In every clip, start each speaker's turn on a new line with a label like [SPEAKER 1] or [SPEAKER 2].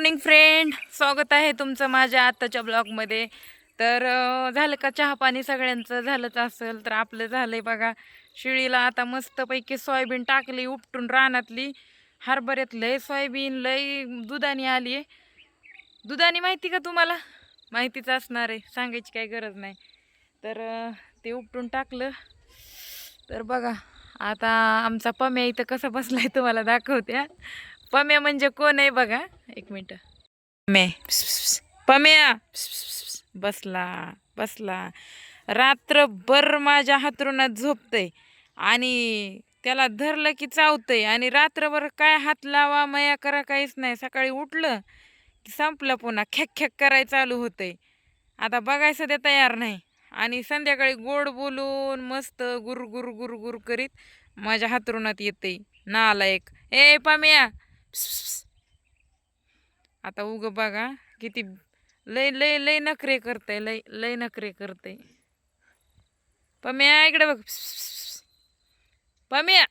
[SPEAKER 1] Morning friend स्वागत आहे तुमचं माझ्या आत्ताच्या ब्लॉगमध्ये तर झालं का चहा पाणी सगळ्यांचं? झालंच असेल तर आपलं झालं आहे बघा. शिळीला आता मस्तपैकी सोयाबीन टाकली उपटून रानातली. हरभऱ्यात लय सोयाबीन लय दुधाने आली आहे दुधाने माहिती का तुम्हाला? माहितीच असणार आहे. सांगायची काही गरज नाही. तर ते उपटून टाकलं. तर बघा आता आमचा पम्या इथं कसा आहे तुम्हाला दाखवते पम्या म्हणजे कोण आहे बघा? एक मिनिट. पम्या. पम्या. बसला बसला. रात्रभर माझ्या हातरुणात झोपतय आणि त्याला धरलं की चावतंय आणि रात्रभर काय हात लावा मया करा काहीच नाही. सकाळी उठलं की संपलं पुन्हा. खेक खेक कराय चालू होतंय. आता बघायचं ते तयार नाही. आणि संध्याकाळी गोड बोलून मस्त गुर गुर गुर गुर करीत माझ्या हातरुणात येते नालायक. ए पाम्या! आता उग बघा किती लय लय लय नखरे करते लय लय नखरे करते पम्या इकडे बघ. पम्या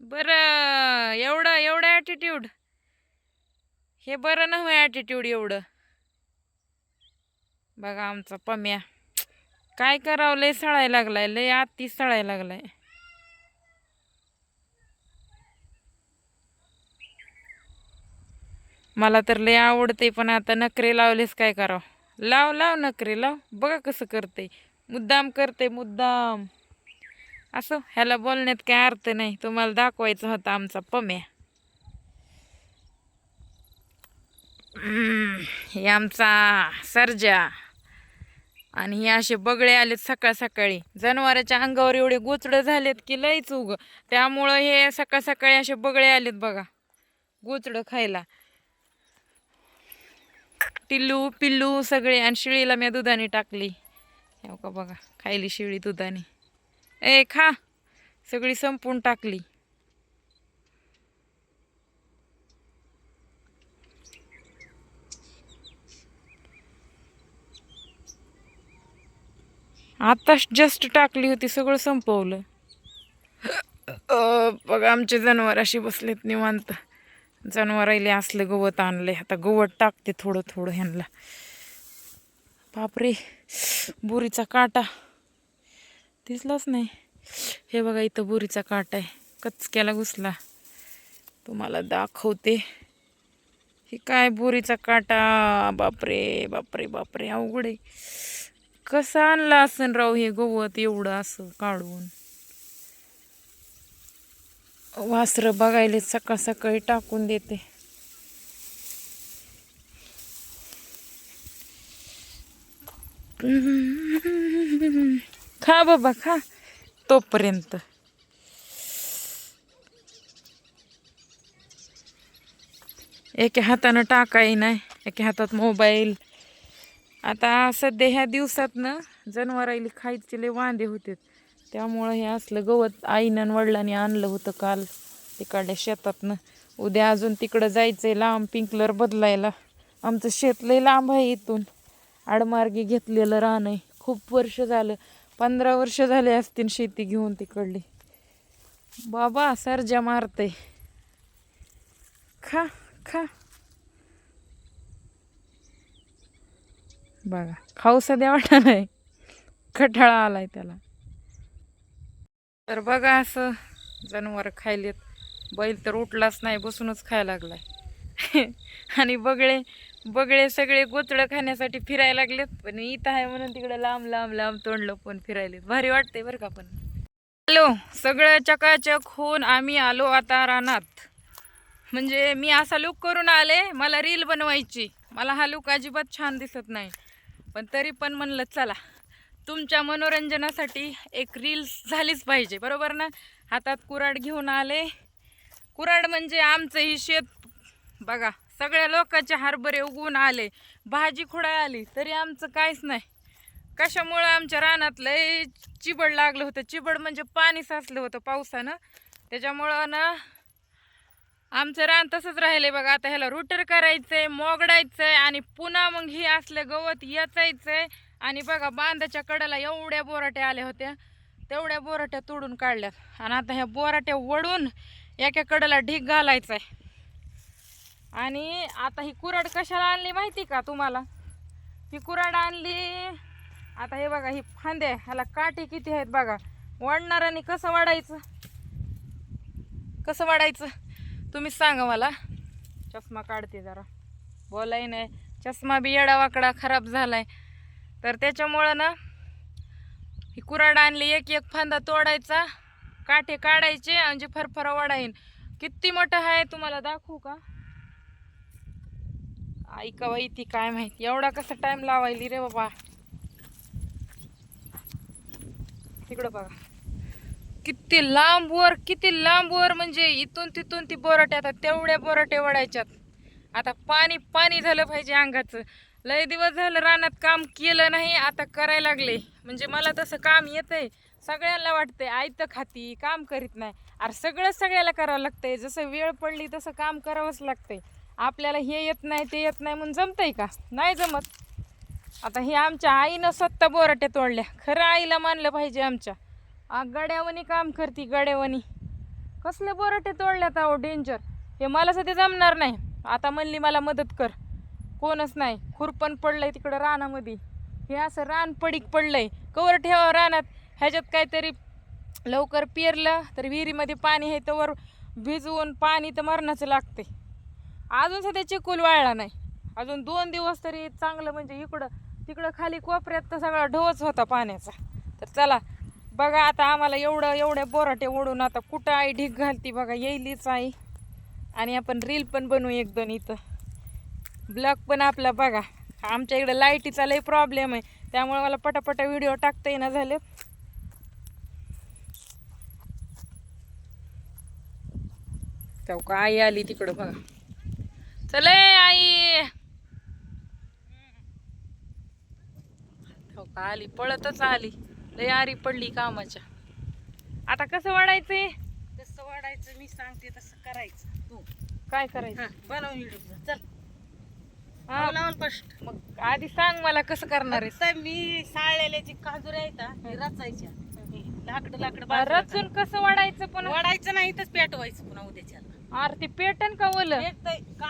[SPEAKER 1] बरं एवढं एवढं ॲटिट्यूड हे बरं नव्हे ॲटिट्यूड एवढं. बघा आमचा पम्या. काय करावं लय सळायला लागलाय लय आत्ती सळायला लागलाय. मला तर लय आवडते पण आता नखरे लावलेस काय करावं? लाव लाव नखरे लाव. बघा कसं करते मुद्दाम करते मुद्दाम. असं ह्याला बोलण्यात काय अर्थ नाही. तुम्हाला दाखवायचं होता आमचा पम्या. हे आमचा सर्जा. आणि हे असे बगळे आलेत सकाळ सकाळी. जनावराच्या अंगावर एवढे गोचडं झालेत की लईच उग. त्यामुळं हे सकाळ सकाळी असे बगळे आलेत बघा. गोचडं खायला. टिल्लू पिल्लू सगळे आणि शिळीला मी दुधाने टाकली. हो का बघा खायली शिळी दुधाने. ए खा. सगळी संपून टाकली. आताच जस्ट टाकली होती सगळं संपवलं. बघा आमचे जनावर अशी बसलेत निवांत. जनावरायले असलं गवत आणलंय आता गवत टाकते थोडं थोडं ह्यांना बापरे बोरीचा काटा. दिसलाच नाही. हे बघा इथं बोरीचा काटा आहे. कचक्याला घुसला. तुम्हाला दाखवते. हे काय बोरीचा काटा? बापरे बापरे बापरे. अवघड आहे. कसा आणला असन राव हे गवत एवढं असं काढून? वासरं बघायला सकाळ सकाळी टाकून देते. खा बाबा खा. तोपर्यंत. एका हातानं टाकाय नाही एका हातात मोबाईल. आता सध्या ह्या दिवसातनं जनावरायला खायचे लय वांदे होते त्यामुळं हे असलं गवत आईनं वडिलांनी आणलं होतं काल. तिकडल्या शेतातनं. उद्या अजून तिकडं जायचं आहे लांब पिंकलर बदलायला. आमचं शेत लय लांब आहे इथून. आडमार्गी घेतलेलं रान आहे खूप वर्ष झालं. पंधरा वर्ष झाले असतील शेती घेऊन तिकडली. बाबा सरजा मारते खा खा. बघा खाऊ सध्या वाटा नाही कठाळा आलाय त्याला. तर बघा असं जनावर खायलेत. बैल तर उठलाच नाही बसूनच खायला लागलाय. आणि बगळे बगळे सगळे गोचडं खाण्यासाठी फिरायला लागलेत. पण इथं आहे म्हणून तिकडे लांब लांब लांब तोंड लपवून फिरायलेत. भारी वाटते बरं का पण. हॅलो सगळं चकाचक होऊन आम्ही आलो आता रानात. म्हणजे मी असा लुक करून आले मला रील बनवायची. मला हा लुक अजिबात छान दिसत नाही. पण तरी पण म्हणलं चला. तुमच्या मनोरंजनासाठी एक रील्स झालीच पाहिजे बरोबर ना? हातात कुराड घेऊन आले. कुराड म्हणजे आमचं ही शेत. बघा सगळ्या लोकांचे हरभरे उगवून आले. भाजी खोडा आली तरी आमचं काहीच नाही. कशामुळं आमच्या रानात लय चिबड लागलं होतं? चिबड म्हणजे पाणी साचलं होतं पावसानं. त्याच्यामुळं ना आमचं रान तसंच राहिलंय बघा. आता ह्याला रुटर करायचंय मोगडायचंय आणि पुन्हा मग ही असलं गवत याचायचंय. आणि बघा बांधाच्या कडेला एवढ्या बोराट्या आल्या होत्या. तेवढ्या बोराट्या तोडून काढल्यात. आणि आता ह्या बोराट्या वडून एका कडेला ढीक घालायचा आहे आणि आता ही कुराड कशाला आणली माहिती का तुम्हाला? ही कुराड आणली आता हे बघा ही फांदे ह्याला काटे किती आहेत बघा. वाढणाऱ्याने कसं वाढायचं? कसं वाढायचं? तुम्हीच सांगा मला. चष्मा काढते जरा. बोलाय नाही. चष्मा बी येडा वाकडा खराब झालाय. तर त्याच्यामुळं ना ही कुराड आणली एक एक फांदा तोडायचा. काठे काढायचे म्हणजे फरफरा वाढाईन किती मोठं आहे तुम्हाला दाखवू का? ऐका बाई ती काय माहिती? एवढा कसा टाइम लावायली रे बाबा. तिकडं बघा. किती लांबवर किती लांबवर म्हणजे इथून तिथून ती बोराटे आता तेवढ्या बोराटे वडायच्यात आता पाणी पाणी झालं पाहिजे अंगाचं. लय दिवस झालं रानात काम केलं नाही आता करायला लागले. म्हणजे मला तसं काम येतंय सगळ्यांना वाटतंय आयतं खाती काम करीत नाही. अरे सगळं सगळ्याला करावं लागतंय. जसं वेळ पडली तसं काम करावंच लागतंय. आपल्याला हे येत नाही ते येत नाही म्हणून जमतंय का? नाही जमत. आता हे आमच्या आईनं स्वतः बोराट्या तोडल्या. खरं आईला मानलं पाहिजे आमच्या. गड्यावणी काम करती गड्यावणी. कसले बोराटे तोडल्यात अहो डेंजर हे मला सध्या जमणार नाही. आता म्हणली मला मदत कर. कोणच नाही. खुरपण पडलंय तिकडं रानामध्ये. हे असं रान पडीक पडलंय. कवर ठेवा रानात. ह्याच्यात काहीतरी लवकर पेरलं तर विहिरीमध्ये पाणी आहे तर भिजवून पाणी तर मरणाचं लागते अजून सध्या चिकूल वाळला नाही. अजून दोन दिवस तरी चांगलं म्हणजे इकडं तिकडं खाली कोपऱ्यात तर सगळा ढोच होता पाण्याचा. तर चला बघा आता आम्हाला एवढं एवढे बोराटे ओढून आता कुठं आई ढीक घालती बघा येईलीच आई. आणि आपण रील पण बनवू एक दोन इथं. ब्लॉग पण आपला बघा. आमच्या इकडं लाईटीचा लई प्रॉब्लेम आहे. त्यामुळे मला पटापटा व्हिडिओ टाकता येईना झाले. का आई आली तिकडं बघा. चले आई. का आली पळतच आली. लय आरी पडली कामाच्या. आता कसं वाढायचंय?
[SPEAKER 2] तसं वाढायचं मी सांगते तसं करायचं. तू.
[SPEAKER 1] काय करायचं?
[SPEAKER 2] बनव चल.
[SPEAKER 1] हा, मग आधी सांग मला कसं करणार
[SPEAKER 2] आता मी साळलेल्या जी काजूर आहेत हे रचायच्या. लाकड लाकड
[SPEAKER 1] रचून कसं वाढायचं पण?
[SPEAKER 2] वाढायचं नाही तर पेटवायचं पुन्हा उद्याच्या
[SPEAKER 1] अरे ते पेटन का ओलं?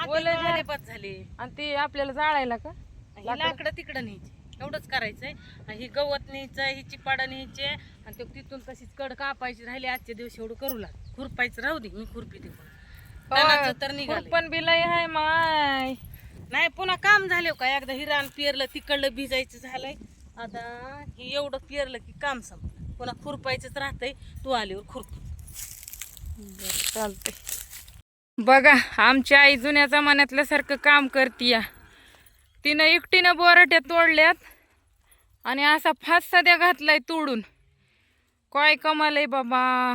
[SPEAKER 1] ओलं
[SPEAKER 2] झाले.
[SPEAKER 1] झालं.
[SPEAKER 2] बस झाले.
[SPEAKER 1] आणि ते आपल्याला जाळायला का?
[SPEAKER 2] ही लाकडं तिकडं न्यायची. एवढंच करायचंय. आणि ही गवत न्यायचं ही चिपाडा न्यायचे आणि ते तिथून तशीच कड कापायची राहिली आजच्या दिवशी एवढं करू लाग. खुरपायचं राहू दे मी खुरपी तणाचं तर निघालं
[SPEAKER 1] पण बिलय आहे माय.
[SPEAKER 2] नाही पुन्हा काम झाले का? एकदा हिरान पेरलं तिकडलं भिजायचं झालंय. आता हे एवढं पेरलं की काम संपलं. पुन्हा खुरपायचंच राहतंय तू आल्यावर खुरप.
[SPEAKER 1] चालते बघा आमची आई जुन्या जमान्यातल्यासारखं काम करतीया. तिनं एकटीनं बोराट्या तोडल्यात आणि असा फास सध्या घातलाय तोडून. काय कमालय आहे बाबा.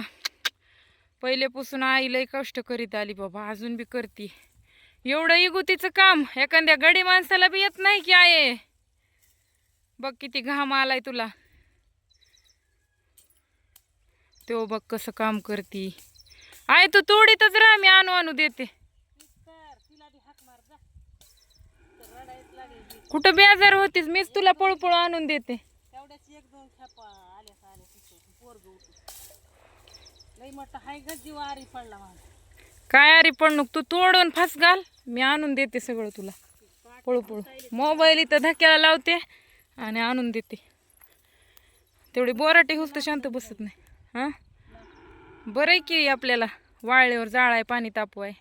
[SPEAKER 1] पहिलेपासून आई लय कष्ट करीत आली बाबा. अजून बी करती. एवढं इगुतीचं काम एखाद्या गडी माणसाला बी येत नाही की आहे. बघ किती घाम आलाय तुला. तो बघ कसं काम करती. आहे तू तोडीतच राहा मी आणू आणू देते. कुठं बेजार होतीस? मीच तुला पळपळ आणून देते.
[SPEAKER 2] तेवढ्याच एक दोन खेपा आल्या आल्या तिथं. पोरग उठून लई मोठा हाय ग जीव आरी पडला माझा.
[SPEAKER 1] काय अरे पण नको तू तोडून फास घाल. मी आणून देते सगळं तुला. पळू पळू मोबाईल इथं धक्क्याला लावते आणि आणून देते. तेवढी बोराटे होस तर शांत बसत नाही. हां? बरं आहे की आपल्याला वाळल्यावर जाळाय पाणी तापवाय.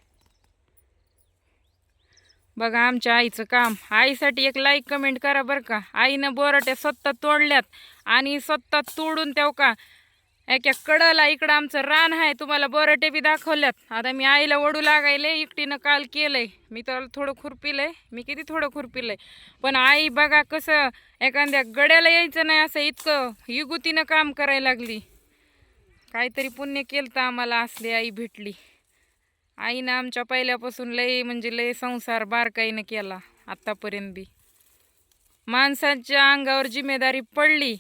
[SPEAKER 1] बघा आमच्या आईचं काम. आईसाठी एक लाईक कमेंट करा बरं का. आईनं बोराट्या स्वतः तोडल्यात आणि स्वतः तोडून तेव का? एका कडला इकडं आमचं रान आहे तुम्हाला बोराटे बी दाखवल्यात. आता मी आईला ओढू लागायले एकटीनं काल केलंय. मी तर थोडं खुरपिलंय मी किती थोडं खुरपिलंय पण आई बघा कसं एखाद्या गड्याला यायचं नाही असं इतकं युगुतीनं काम करायला लागली. काहीतरी पुण्य केलं तर आम्हाला असली आई भेटली. आईनं आमच्या पहिल्यापासून लय म्हणजे लय संसार बारकाईनं केला आत्तापर्यंत बी. माणसाच्या अंगावर जिम्मेदारी पडली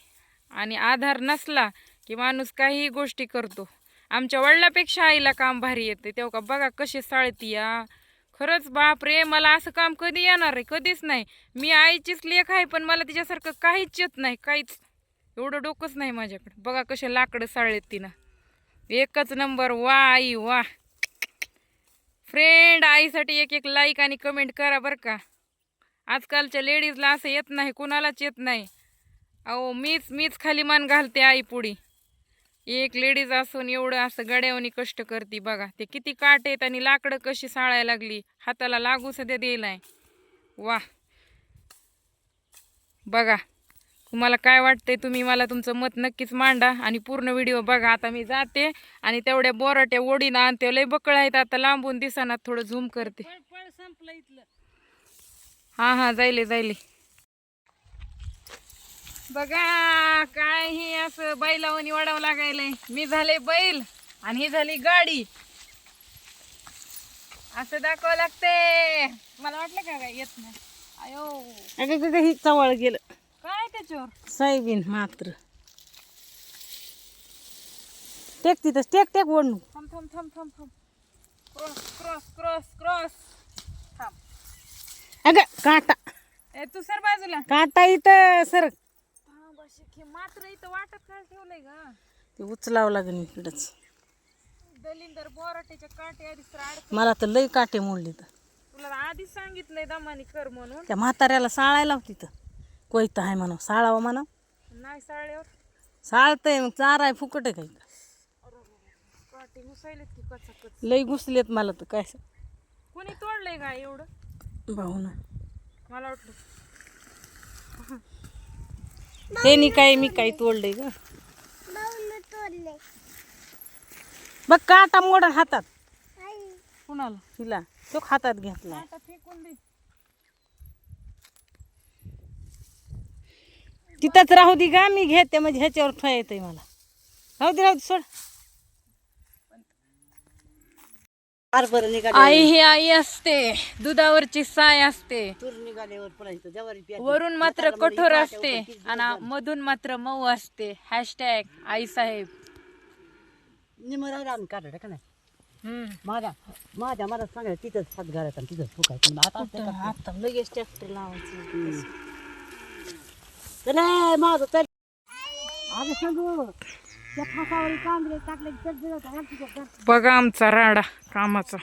[SPEAKER 1] आणि आधार नसला की माणूस काहीही गोष्टी करतो. आमच्या वडिलापेक्षा आईला काम भारी येते. तेव्हा का बघा कशी साळती या खरंच बाप रे मला असं काम कधी येणार आहे? कधीच नाही. मी आईचीच लेख आहे पण मला तिच्यासारखं काहीच येत नाही. काहीच. एवढं डोकंच नाही माझ्याकडे. बघा कसे लाकडं साळेत तिनं. एकच नंबर वा आई वा. फ्रेंड आईसाठी एक एक लाईक आणि कमेंट करा बरं का. आजकालच्या लेडीजला असं येत नाही कुणालाच येत नाही. अहो मीच मीच खाली मान घालते आई पुढी. एक लेडीज असून एवढं असं गड्यावनी कष्ट करते बघा. ते किती काट आहेत आणि लाकडं कशी साळायला लागली. हाताला लागू सध्या द्यायलाय वा बघा. तुम्हाला काय वाटतंय तुम्ही मला तुमचं मत नक्कीच मांडा आणि पूर्ण व्हिडिओ बघा. आता मी जाते आणि तेवढ्या बोराट्या ओढीनं आणते लय बकळ आहेत. आता लांबून दिसाना थोडं झूम करते. हा हा जायले जायले. बघा काय हे असं बैलावणी वाढावं लागायलंय. मी झाले बैल आणि ही झाली गाडी. असं दाखवावं लागते मला वाटलं का काय येत नाही. अयो
[SPEAKER 2] ही चवळ गेलं.
[SPEAKER 1] काय त्याच्यावर
[SPEAKER 2] सोयाबीन मात्र. टेक तिथं टेक टेक ओढणू.
[SPEAKER 1] थांब थांब थांब थांब थांब. क्रॉस क्रॉस क्रॉस क्रॉस थांब.
[SPEAKER 2] अगं काटा.
[SPEAKER 1] ए तू सर बाजूला.
[SPEAKER 2] काटा इथं सर.
[SPEAKER 1] हा बस हे मात्र इथं वाटत काय ठेवलंय ग.
[SPEAKER 2] ते उचलावं लागेल इकडंच.
[SPEAKER 1] दलिंदर बोराट्याच्या काटे आधीच अडक
[SPEAKER 2] मला तर लई काटे मोडले तर
[SPEAKER 1] तुला आधीच सांगितलंय दमानी कर म्हणून.
[SPEAKER 2] त्या म्हाताऱ्याला साळायला होती तर कोयता आहे म्हणा साळावं म्हणा
[SPEAKER 1] नाही साळ्यावर
[SPEAKER 2] साळतंय मग चारा आहे फुकट आहे काही.
[SPEAKER 1] काटे घुसायलेत की कचा कच
[SPEAKER 2] लई घुसलेत मला तर काय
[SPEAKER 1] कोणी तोडलंय का एवढं?
[SPEAKER 2] भाऊ ना.
[SPEAKER 1] मला वाटलं.
[SPEAKER 2] त्यांनी काय मी काही तोडलंय ग? बघ काटा मोडा हातात.
[SPEAKER 1] कुणाला?
[SPEAKER 2] तिला तो हातात घेतला.
[SPEAKER 1] फेकून दे.
[SPEAKER 2] तिथंच राहू दे का मी घेते म्हणजे ह्याच्यावर ठेवा येतंय मला. राहू दे राहू दे सोड. बरं निघाले.
[SPEAKER 1] आई ही आई असते दुधावरची साय असते.
[SPEAKER 2] तूर निघाल्यावर पर्यंत जवारी
[SPEAKER 1] वरून मात्र कठोर असते आणि मधून मात्र मऊ असते. हॅशटॅग आई साहेब.
[SPEAKER 3] निमरायला आम्ही काढलं का नाही?
[SPEAKER 1] हम्म.
[SPEAKER 3] माझ्या माझ्या मला सांगायला तिथंच हात घालायचा आणि तिथंच फुकायचं. आता?
[SPEAKER 2] आता लगेच ट्रॅक्टर लावायचं.
[SPEAKER 3] चला माझं सांगू त्या फासावर कांदे टाकले तिथं कर.
[SPEAKER 1] बघा आमचा राडा कामाचा.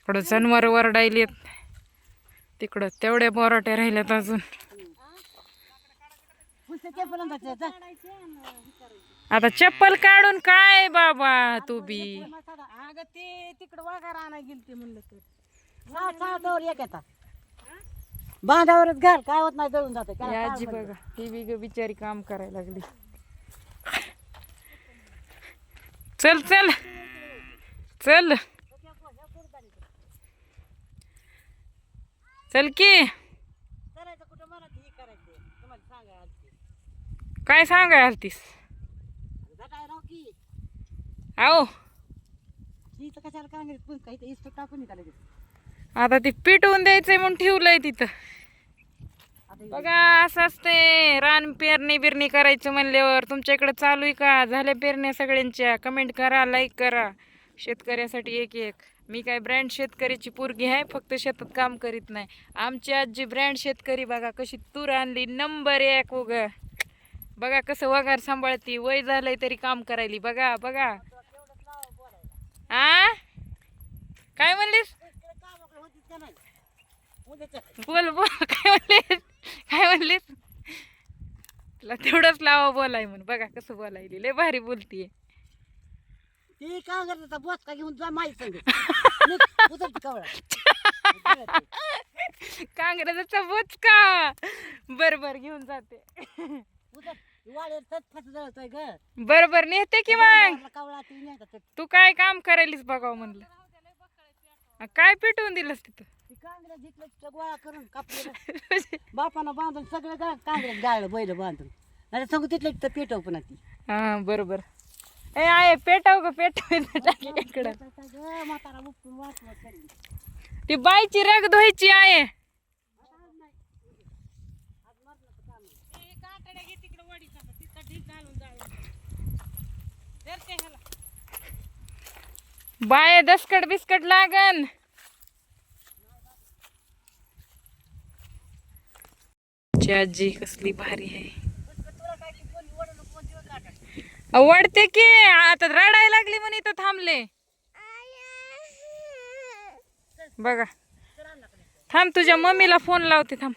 [SPEAKER 1] इकडं जनावर वरडायलेत. तिकडं तेवढ्या बोराट्या राहिल्यात अजून. आता चप्पल काढून काय बाबा तू बी?
[SPEAKER 2] अगं ते तिकडं वाघार आणाय गेली ते म्हणलं तर.
[SPEAKER 3] बांधावरच घाल काय होत नाही जळून जातं. त्याला
[SPEAKER 1] आजी
[SPEAKER 3] काय
[SPEAKER 1] बघा ही बी ग बिचारी काम करायला लागली. चल चल. चल. चल की.
[SPEAKER 3] करायचं कुठं म्हणत हे करायचं तुम्हाला.
[SPEAKER 1] काय सांगाय आलतीस?
[SPEAKER 3] राव की.
[SPEAKER 1] आओ
[SPEAKER 3] ही तर कशाला कांगरीत पण काही इस्टो टाकून निघाले
[SPEAKER 1] आता ती पिटवून द्यायचंय म्हणून ठेवलंय तिथं. बघा असं असते रान पेरणी बिरणी करायचं म्हणल्यावर तुमच्याकडे चालू आहे का? झाल्या पेरण्या सगळ्यांच्या. कमेंट करा लाईक करा. शेतकऱ्यासाठी एक एक. मी काय ब्रँड शेतकऱ्याची पोरगी आहे फक्त शेतात काम करीत नाही. आमची आजी ब्रँड शेतकरी बघा कशी तूर आणली. नंबर एक उग. बघा कसं वगार सांभाळती. वय झालंय तरी काम करायली. बघा बघा. आ? काय म्हणलीस? बोल बोल. काय म्हणलीस? काय म्हणलीस? तुला तेवढंच लावा बोलाय म्हणून. बघा कसं बोलायली लय भारी बोलतीये.
[SPEAKER 3] ती कांगरचा बोचका घेऊन जा माई संग. उतर कवळा
[SPEAKER 1] काँग्रेसचा बोचका. बर बर घेऊन जाते. बर बर नेते की मग?
[SPEAKER 3] का तू
[SPEAKER 1] काय काम करायलीस बघाव म्हणलं? आ, काय पिटवून दिलंस तिथं?
[SPEAKER 3] ती कांगऱ्या जिथलं तिथं गोळा करून कापलेलं. बापानं बांधून सगळं गा गाळलं बैल बांधून. नाही सांगू तिथलं तिथं पेटव ती.
[SPEAKER 1] हा बरोबर. ए आहे पेटाव ग पेटाव टाकी इकडं.
[SPEAKER 3] म्हातारा उपटून वाचवत चालली.
[SPEAKER 1] ती बाईची रग धुवायची आहे.
[SPEAKER 2] घे तिकडे वडीचा तिथं घालून जाळून ह्याला.
[SPEAKER 1] बाय दसकट बिस्कट लागन. आजी कसली भारी आहे. आवडते की आता रडायला लागली म्हणे इथं थांबले. बघा. थांब तुझ्या मम्मीला फोन लावते थांब.